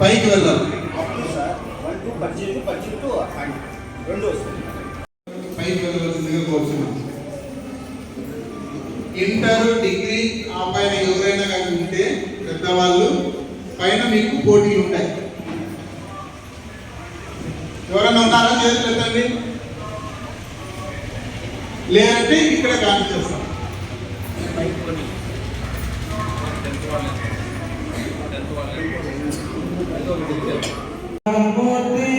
పైకి వెళ్ళాలి. Sir budget పైకి వెళ్ళవలసిందిగా కోరుతున్నాం ఇంటర్ డిగ్రీ ఆ పైన ఎవరైనా కానీ ఉంటే పెద్దవాళ్ళు పైన మీకు పోటీలు ఉంటాయి. ఎవరైనా ఉన్నారా? చేతులు ఎత్తండి. లేదంటే ఇక్కడ కాల్ చేస్తాం. i don't Amor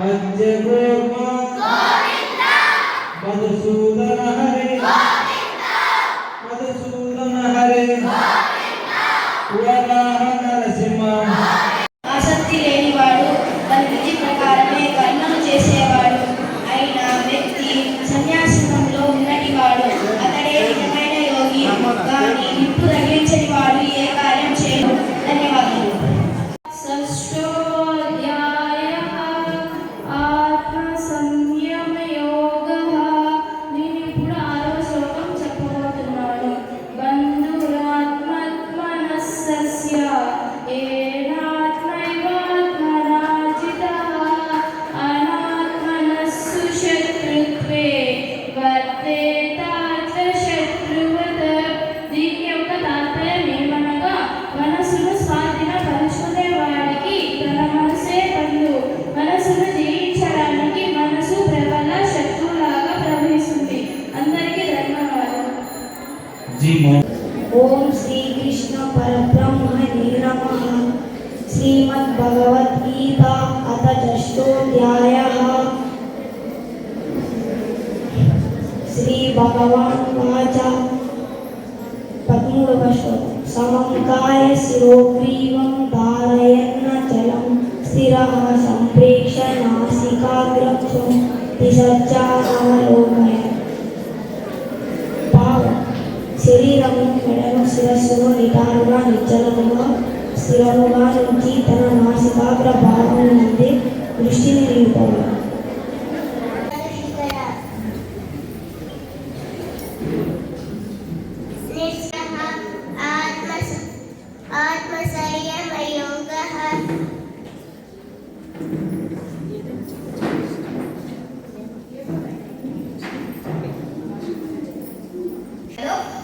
पंज गोपा శ్రీభగవానువాచ పద్మూడవ శ్లోకం సమం శిరోగ్రీవం ధారయన్న జలం స్థిర సంప్రేక్ష నాసికాగ్రం దిశచ్చానవలోకయ భావం శరీరము మెడను శిరస్సును నిటారుగా నిచ్చలముగా స్థిరముగా నుంచి తన నాసికాగ్ర భావం నుండి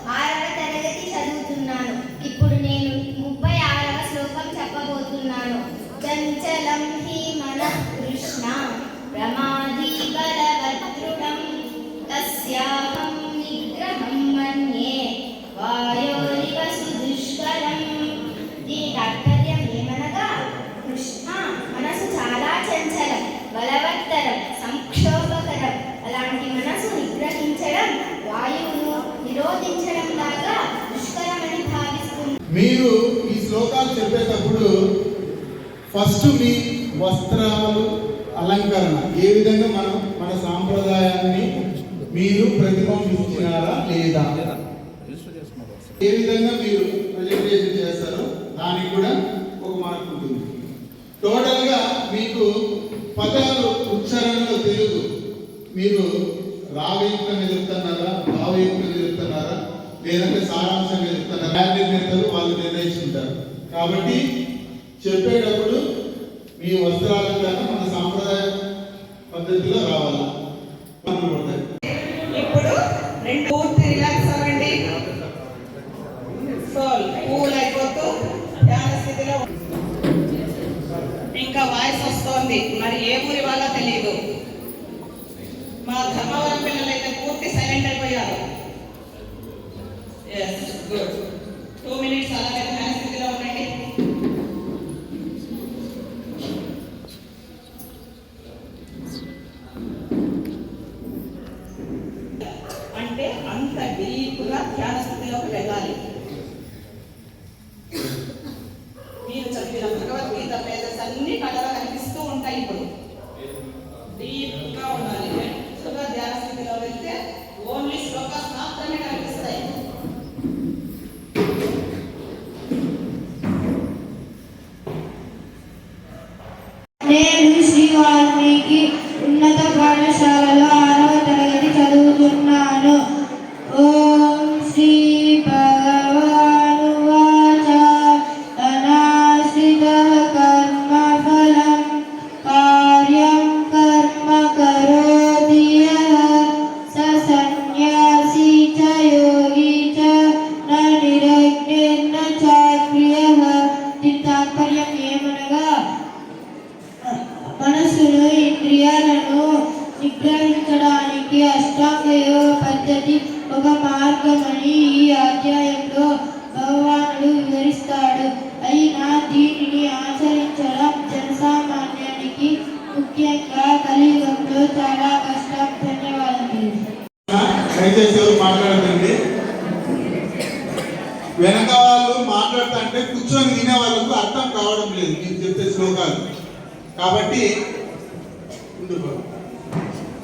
ఆరవ తరగతి చదువుతున్నాను. ఇప్పుడు నేను ముప్పై ఆరవ శ్లోకం చెప్పబోతున్నాను. చంచలం హి మన కృష్ణ రమా ఫస్ట్ మీ వస్త్రాలు అలంకరణ. ఏ విధంగా మనం మన సాంప్రదాయాన్ని మీరు ప్రతిబింబిస్తున్నారా లేదా? ఏ విధంగా మీరు ప్రజెంటేషన్ చేస్తారో దానికి కూడా ఒక మార్పు ఉంటుంది. టోటల్గా మీకు పదాలు ఉచ్చారణలో తెలుగు. మీరు రాగయుక్తంగా చెప్తున్నారా భావయుక్తంగా చెప్తున్నారా లేదంటే సారాంశంగా చెప్తున్నారా? నిర్ణేతలు వాళ్ళు నిర్ణయించుకుంటారు. కాబట్టి చెప్పేటప్పుడు మీ వస్త్రాలంకరణ మన సాంప్రదాయ పద్ధతిలో రావాలి. ఇప్పుడు రెండు పూర్తి రిలాక్స్ అవ్వండి. సోల్ కూల్ అయిపోతూ ధ్యాన స్థితిలో ఇంకా వాయిస్ వస్తోంది. మరి ఏ ఊరి వాళ్ళ తెలియదు మా ధర్మవరం పిల్లలు అయితే పూర్తి సైలెంట్ అయిపోయారు. ఎస్ గుడ్ టూ మినిట్స్ అలాగే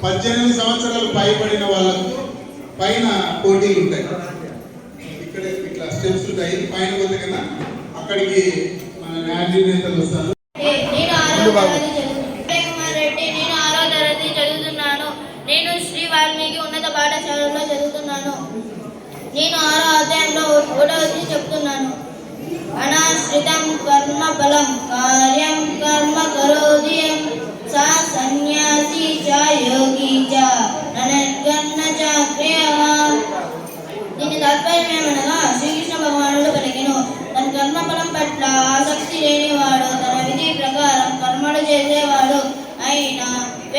పద్దెనిమిది సంవత్సరాలు పైబడిన వాళ్ళకు పైన పోటీలు ఉంటాయి. ఇక్కడ ఇట్లా స్టెప్స్ ఉంటాయి. పైన పోతే కన్నా అక్కడికి మన న్యాయ నేతలు వస్తారు. నేను ఆరో తరగతి చదువుతున్నాను కుమార్ రెడ్డి నేను ఆరో తరగతి చదువుతున్నాను. నేను శ్రీ వాల్మీకి ఉన్నత పాఠశాలలో చదువుతున్నాను. నేను ఆరో అధ్యాయంలో ఒకటవది చెప్తున్నాను. అనాశ్రితం కర్మ ఫలం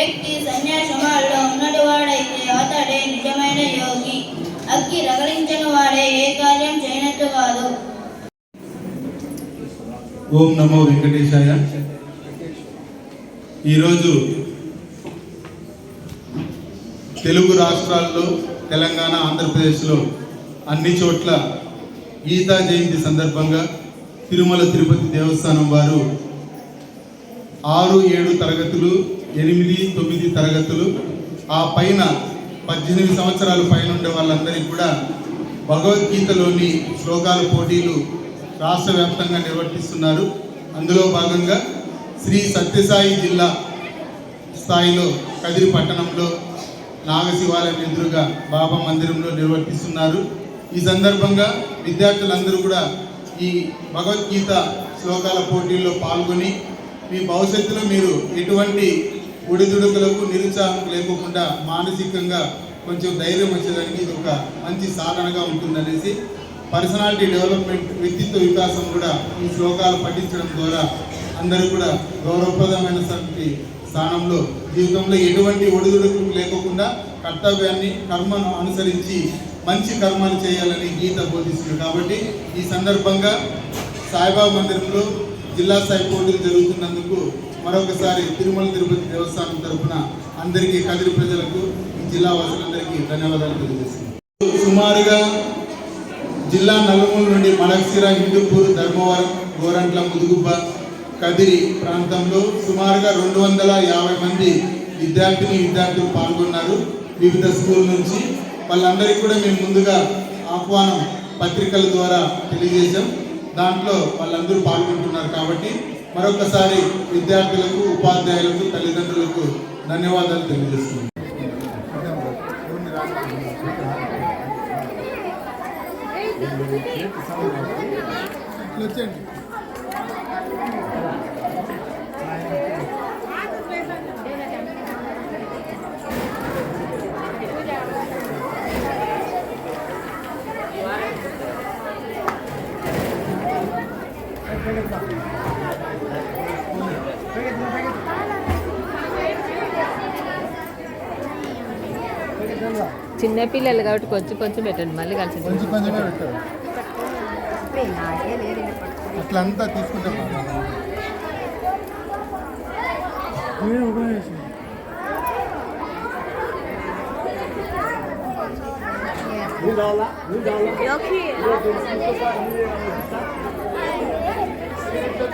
వ్యక్తి సన్యాసమాల్లో ఉన్నటి వాడైతే అతడే నిజమైన యోగి. అగ్గి రగలించిన వాడే ఏ కార్యం చేయనట్టు కాదు. ఓం నమో వెంకటేశాయ. ఈరోజు తెలుగు రాష్ట్రాల్లో తెలంగాణ ఆంధ్రప్రదేశ్లో అన్ని చోట్ల గీతా జయంతి సందర్భంగా తిరుమల తిరుపతి దేవస్థానం వారు ఆరు ఏడు తరగతులు ఎనిమిది తొమ్మిది తరగతులు. ఆ పైన పద్దెనిమిది సంవత్సరాల పైన ఉండే వాళ్ళందరికీ కూడా భగవద్గీతలోని శ్లోకాల పోటీలు రాష్ట్ర వ్యాప్తంగా నిర్వర్తిస్తున్నారు. అందులో భాగంగా శ్రీ సత్యసాయి జిల్లా స్థాయిలో కదిరి పట్టణంలో నాగశివాలయం ఎదురుగా బాబా మందిరంలో నిర్వర్తిస్తున్నారు. ఈ సందర్భంగా విద్యార్థులందరూ కూడా ఈ భగవద్గీత శ్లోకాల పోటీల్లో పాల్గొని మీ భవిష్యత్తులో మీరు ఎటువంటి ఒడిదుడుకులకు నిరుత్సాహం లేకోకుండా మానసికంగా కొంచెం ధైర్యం వచ్చేదానికి ఇది ఒక మంచి సాధనగా ఉంటుందనేసి పర్సనాలిటీ డెవలప్మెంట్ వ్యక్తిత్వ వికాసం కూడా ఈ శ్లోకాలు పఠించడం ద్వారా అందరూ కూడా గౌరవప్రదమైన స్థానంలో జీవితంలో ఎటువంటి ఒడిదుడుకులు లేకోకుండా కర్తవ్యాన్ని కర్మను అనుసరించి మంచి కర్మలు చేయాలని గీత బోధిస్తుంది. కాబట్టి ఈ సందర్భంగా సాయిబాబా మందిరంలో జిల్లా స్థాయి పోటీలు జరుగుతున్నందుకు మరొకసారి తిరుమల తిరుపతి దేవస్థానం తరఫున అందరికీ కదిరి ప్రజలకు ఈ జిల్లా వాసులందరికీ ధన్యవాదాలు తెలియజేస్తున్నాను. సుమారుగా జిల్లా నలుమూల నుండి మడక్సిర హిందూపూర్ ధర్మవరం గోరంట్ల ముదుగుబ్బ కదిరి ప్రాంతంలో సుమారుగా రెండు వందల యాభై మంది విద్యార్థిని విద్యార్థులు పాల్గొన్నారు. వివిధ స్కూల్ నుంచి వాళ్ళందరికీ కూడా మేము ముందుగా ఆహ్వానం పత్రికల ద్వారా తెలియజేశాం. దాంట్లో వాళ్ళందరూ పాల్గొంటున్నారు కాబట్టి మరొకసారి విద్యార్థులకు ఉపాధ్యాయులకు తల్లిదండ్రులకు ధన్యవాదాలు తెలియజేస్తున్నాం వచ్చేయండి చిన్న పిల్లలు కాబట్టి కొంచెం కొంచెం పెట్టండి మళ్ళీ కలిసి కొంచెం కొంచెమే పెట్టారు అట్లా అంతా తీసుకుంటాం